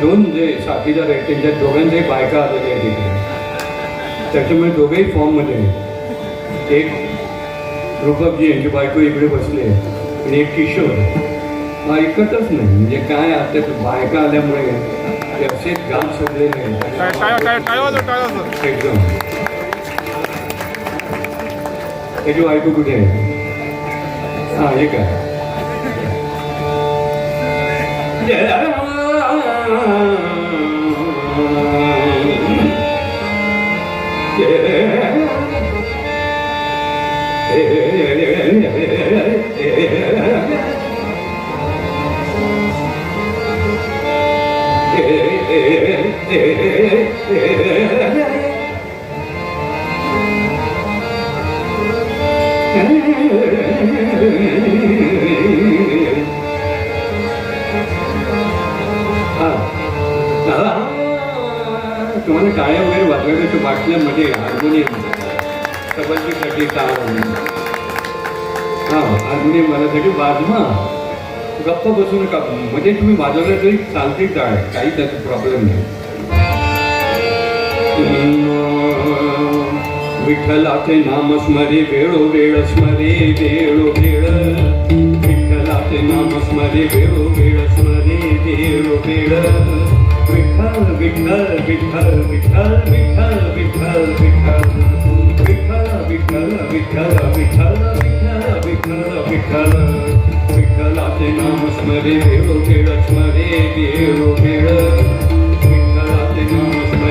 दोन जे साथीदार आहेत त्यांच्या दोघांचे बायका आलेले आहेत इकडे त्याच्यामुळे दोघेही फॉर्ममध्ये आहेत. एक रूपकजी यांची बायको इकडे बसली आहे. आणि किशोर ऐकतच नाही. म्हणजे काय आता बायका आल्यामुळे व्यवसायिक गाव सगळे एकदम. त्याची बायको कुठे आहे? हा हे काय? तुम्हाला टाळ्या वगैरे वाजवायच्या बाटल्यामध्ये हार्मोनियम सबलजीसाठी टाळ हा हार्मोनियम वाजवण्यासाठी वाजवा. गप्प बसू नका. म्हणजे तुम्ही वाजवलं तरी चालते टाळ. काही त्याचा प्रॉब्लेम नाही. विठ्ठलाचे नाम स्मरे वेळो वेळ स्मरे वेळो वेळ विठ्ठलाचे नाम स्मरे वेळो वेळ स्मरे वेळो वेळ विठ्ठल विठ्ठल विठ्ठल विठ्ठल विठ्ठल विठ्ठल विठ्ठल विठ्ठल विठ्ठल विठ्ठल विठ्ठल विठ्ठल विठ्ठल विठ्ठल विठ्ठलाचे नाम स्मरे वेळो वेळ स्मरे वेळो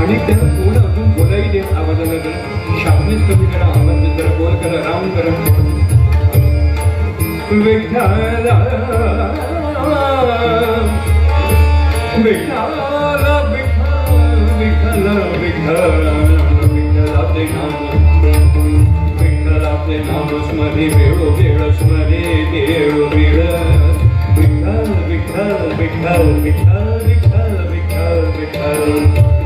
आणि त्याला थोडं अजून बोलाही देत आवाजाला जर शाबनीत कमी करा आवाज जरा बोल करा राऊंड करा. विठाला विठाला विठाला विठाला विठाला ते नाम विठ्ठलाचे नाम स्मरे वेळो वेळ स्मरे वेळो वेळ विठ्ठल विठ्ठल विठ्ठल विठ्ठल विठ्ठल विठ्ठल विठ्ठल.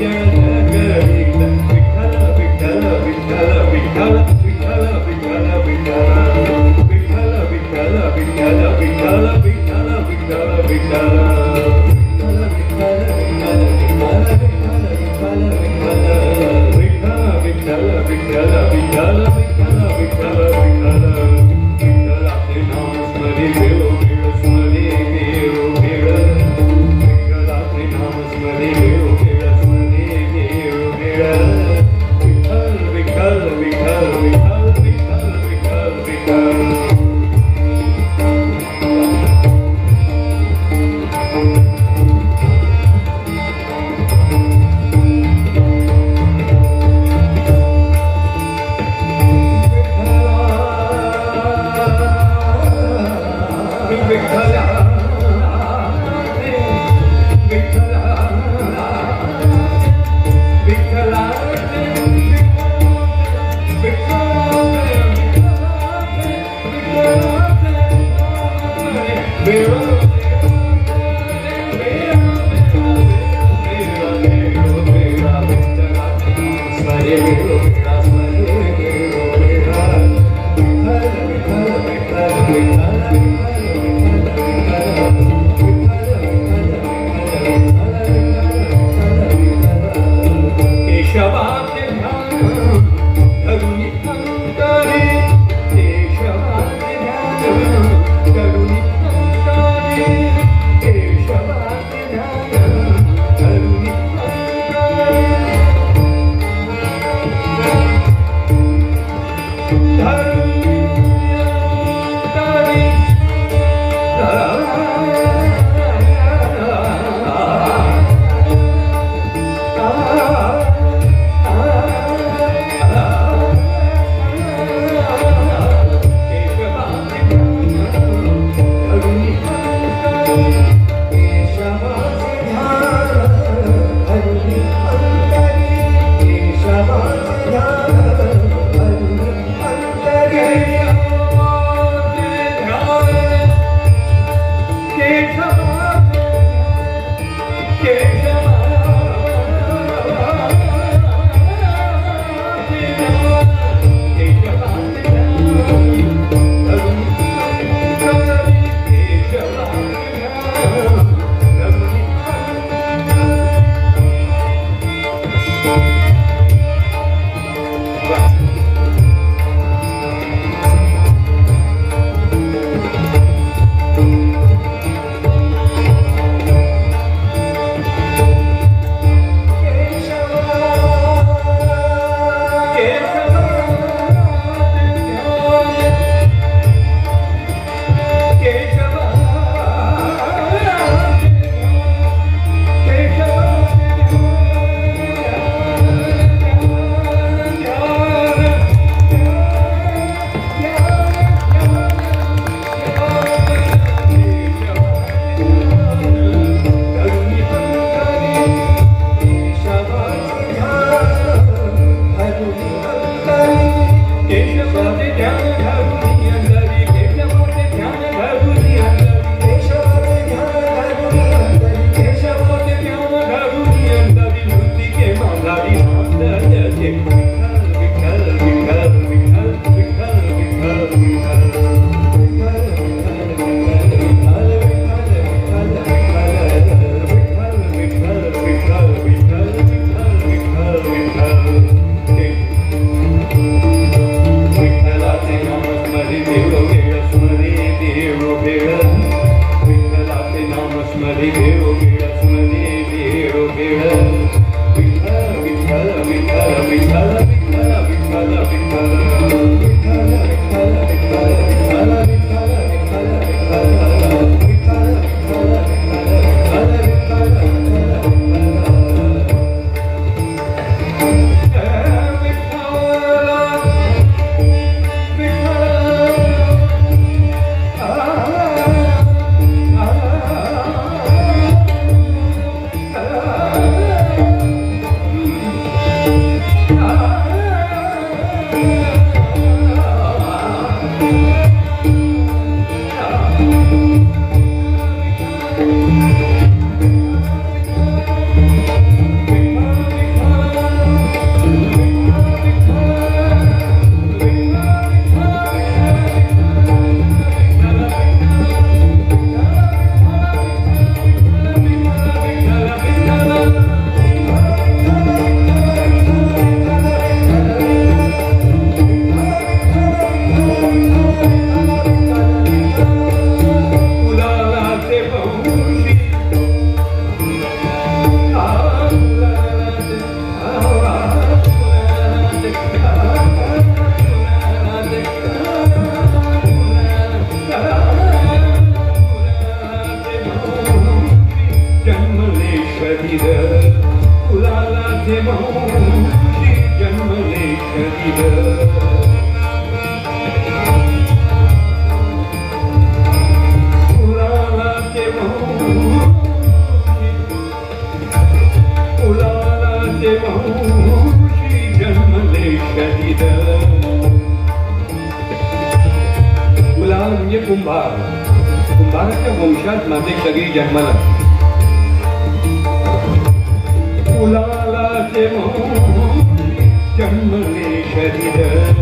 Yeah. तुला म्हणजे कुंभार कुंभाराच्या वंशात माझे सगळी जन्माला कुलाला ते जन्मले शरीर.